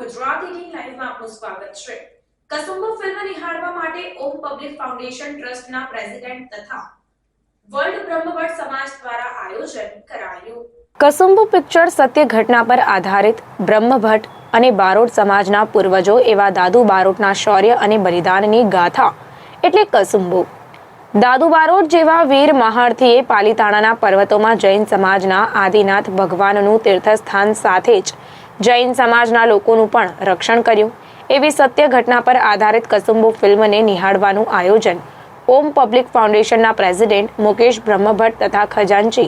Gujarat eighteen લાઈવમાં આપનું સ્વાગત છે. કસુંબો ફિલ્મ નિહાળવા માટે ઓમ પબ્લિક ફાઉન્ડેશન ટ્રસ્ટના પ્રેસિડેન્ટ તથા વર્લ્ડ બ્રહ્મભટ્ટ સમાજ દ્વારા આયોજન કરાયું. કસુંબો પિક્ચર સત્ય ઘટના પર આધારિત બ્રહ્મભટ્ટ અને બારોટ સમાજના પૂર્વજો એવા દાદુ બારોટના શૌર્ય અને બલિદાનની ગાથા એટલે કસુંબો. દાદુ બારોટ જેવા વીર મહારથીએ પાલીતાણાના પર્વતોમાં જૈન સમાજના આદિનાથ ભગવાનનું તીર્થસ્થાન સાથે જ જૈન સમાજના લોકોનું પણ રક્ષણ કર્યું. એવી સત્ય ઘટના પર આધારિત કસુંબો ફિલ્મને નિહાળવાનું આયોજન. ઓમ પબ્લિક ફાઉન્ડેશનના પ્રેસિડેન્ટ મુકેશ બ્રહ્મભટ્ટ તથા ખજાનચી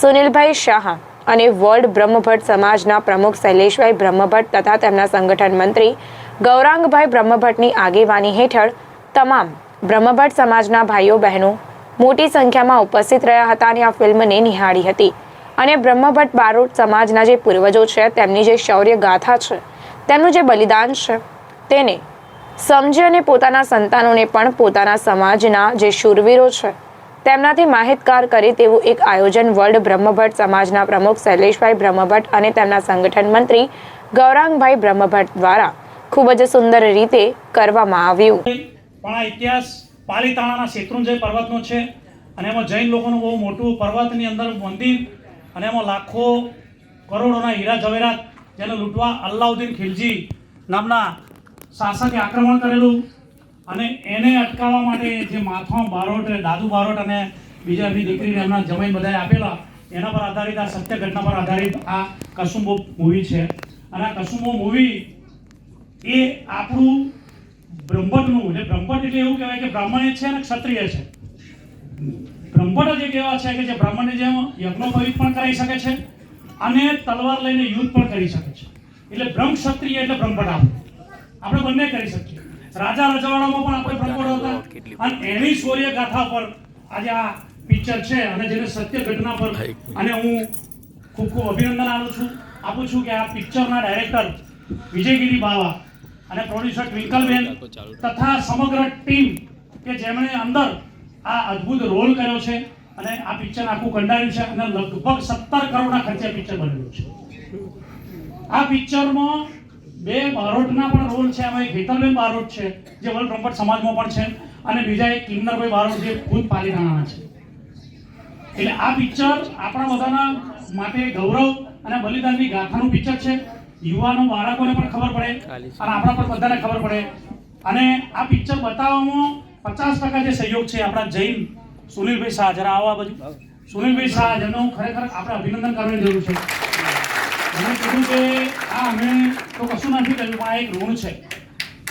સુનિલભાઈ શાહ અને વર્લ્ડ બ્રહ્મભટ્ટ સમાજના પ્રમુખ શૈલેષભાઈ બ્રહ્મભટ્ટ તથા તેમના સંગઠન મંત્રી ગૌરાંગભાઈ બ્રહ્મભટ્ટની આગેવાની હેઠળ તમામ બ્રહ્મભટ્ટ સમાજના ભાઈઓ બહેનો મોટી સંખ્યામાં ઉપસ્થિત રહ્યા હતા અને આ ફિલ્મને નિહાળી હતી. અને બ્રહ્મભટ્ટ બારોટ સમાજના જે પૂર્વજો છે, તેમની જે શૌર્ય ગાથા છે, તેમનું જે બલિદાન છે, તેને સમજી અને પોતાના સંતાનોને પણ પોતાના સમાજના જે શૂરવીરો છે, તેમનાથી માહિતગાર કરે તેવું એક આયોજન વર્લ્ડ બ્રહ્મભટ્ટ સમાજના પ્રમુખ શૈલેષભાઈ બ્રહ્મભટ્ટ અને તેમના સંગઠન મંત્રી ગૌરાંગભાઈ બ્રહ્મભટ્ટ દ્વારા ખૂબ જ સુંદર રીતે કરવામાં આવ્યું. પણ આ ઇતિહાસ પાલીતાણાના શેત્રુંજય પર્વતનો છે અને એમાં જૈન લોકોનું બહુ મોટું પર્વતની અંદર મંદિર અને એમાં લાખો કરોડોના હીરા જવેરાત જેને લૂંટવા અલ્લાઉદ્દીન ખિલજી નામના શાસકે આક્રમણ કરેલું અને એને અટકાવવા માટે જે માથા બારોટ, દાદુ બારોટ અને બીજા એમની દીકરીને એમના જમાઈ બધાએ આપેલા, એના પર આધારિત આ સત્ય ઘટના પર આધારિત આ કસુંબો મૂવી છે. અને આ કસુંબો મૂવી એ આપણું બ્રહ્મટનું, એટલે બ્રહ્મટ એટલે એવું કહેવાય કે બ્રાહ્મણ છે અને ક્ષત્રિય છે. બ્રહ્મટ જ એક એવા છે કે જે બ્રાહ્મણની જેમ યજ્ઞોપવિત પણ કરાવી શકે છે અને તલવાર લઈને યુદ્ધ પણ કરી શકે છે. એટલે બ્રહ્મ ક્ષત્રિય એટલે બ્રહ્મટ આપણે. આપણે બંને કરી શકીએ. રાજા રજવાડામાં પણ આપણે બ્રહ્મટ હતા. અને એની શૌર્ય ગાથા પર આજે આ પિક્ચર છે અને જેને સત્ય ઘટના પર અને હું ખૂબ ખૂબ અભિનંદન આપું છું. આપું છું કે આ પિક્ચરના ડાયરેક્ટર વિજયગીરી બાવા અને પ્રોડ્યુસર ટ્વિંકલબેન તથા સમગ્ર ટીમ કે જેમણે અંદર આ અદ્ભુત રોલ કર્યો છે અને આ પિક્ચર આખું કંડાર્યું છે અને લગભગ સત્તર કરોડના ખર્ચે પિક્ચર બનેલું છે. આ પિક્ચરમાં બે બારોટના પણ રોલ છે. એમાં એક હેતલબેન બારોટ છે, જે વર્લ્ડ બ્રહ્મભટ્ટ સમાજમાં પણ છે અને બીજા એક કિન્નરભાઈ બારોટ, જે ખુદ પાલીતાણાના છે. એટલે આ પિક્ચર આપણા બધાના માટે ગૌરવ અને બલિદાનની ગાથાનું પિક્ચર છે. યુવાનો, બાળકોને પણ ખબર પડે અને આપણા પણ બધાને ખબર પડે. અને આ પિક્ચર બતાવવામાં પચાસ ટકા જે સહયોગ છે આપણા જૈન સુનિલભાઈ શાહ, જરા આવો આ બાજુ. સુનિલભાઈ શાહ જેનો ખરેખર આપણે અભિનંદન કરવાની જરૂર છે. મને કીધું કે આ અમે તો કશું નથી કર્યું, પણ આ એક ઋણ છે.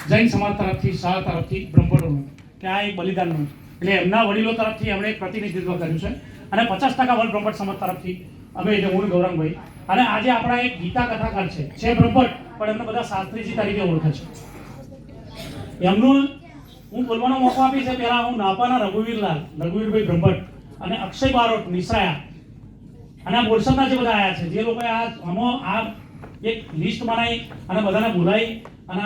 જૈન સમાજ તરફથી, શાહ તરફથી બ્રહ્મપુરનું કે આ એક બલિદાનનું. એટલે એમના વડીલો તરફથી એમણે એક પ્રતિનિધિત્વ કર્યું છે. અને પચાસ ટકા વર્લ્ડ બ્રહ્મટ સમાજ તરફથી અમે એટલે હું ગૌરંગભાઈ. અને આજે આપણા એક ગીતા કથાકાર છે. છે બ્રહ્મટ પણ એમને બધા શાસ્ત્રીજી તરીકે ઓળખે છે. એમનું હું બોલવાનો મોકો આપી છે પહેલા હું નાપાના રઘુવીરલાલ, રઘુવીરભાઈ બ્રહ્મટ અને અક્ષય બારોટ નિસરાયા અને આ બોરસદના જે બધા આયા છે, જે લોકોએ આ આમાં આ એક લિસ્ટ બનાવી અને બધાને બોલાવી અને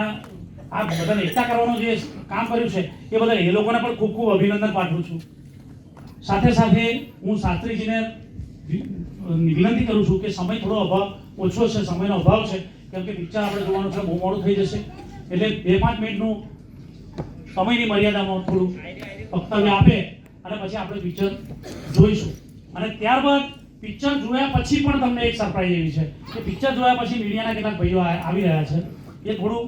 આ બધાને એકતા કરવાનું જે કામ કર્યું છે, એ બધા એ લોકોને પણ ખૂબ ખૂબ અભિનંદન પાઠવું છું. સાથે સાથે હું શાસ્ત્રીજીને વિનંતી કરું છું કે સમય થોડો અભાવ ઓછો છે, સમયનો અભાવ છે, કેમ કે પિક્ચર આપણે જોવાનું છે, બહુ મોડું થઈ જશે. એટલે બે પાંચ મિનિટનું સમયની મર્યાદામાં થોડું વક્તવ્ય આપે અને પછી આપણે પિક્ચર જોઈશું. અને ત્યારબાદ પિક્ચર જોયા પછી પણ તમને એક સરપ્રાઈઝ એવી છે કે પિક્ચર જોયા પછી મીડિયાના કેટલાક ભાઈઓ આવી રહ્યા છે. એ થોડું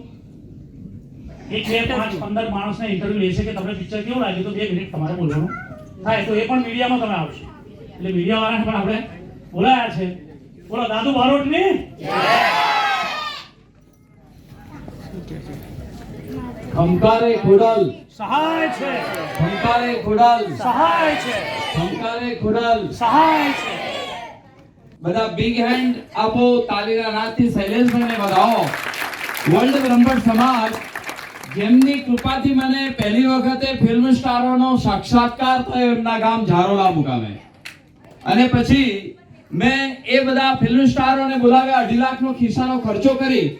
એક બે પાંચ પંદર માણસને ઇન્ટરવ્યુ લેશે કે તમને પિક્ચર કેવું લાગ્યું? તો બે મિનિટ તમારે બોલવાનું. થાય તો એ પણ મીડિયામાં તમે આવશો. એટલે મીડિયા વાળાને પણ આપણે બોલાયા છે. બોલો દાદુ બારોટની ખમકારે ખુડલ. સહાય છે. ખમકારે ખુડલ. સહાય છે. ખમકારે ખુડલ. સહાય છે. બધા બિગ હેન્ડ આપો તાલીના નાદથી શૈલેષભાઈને બધાઓ. વર્લ્ડ બ્રહ્મટ સમાજ જેમની કૃપાથી મને પહેલી વખતે ફિલ્મ સ્ટારોનો સાક્ષાત્કાર થયો એમના ગામ ઝારોલા મુકામે. અને પછી મેં એ બધા ફિલ્મ સ્ટારોને બોલાવ્યા અઢી લાખનો ખિસ્સાનો ખર્ચો કરી.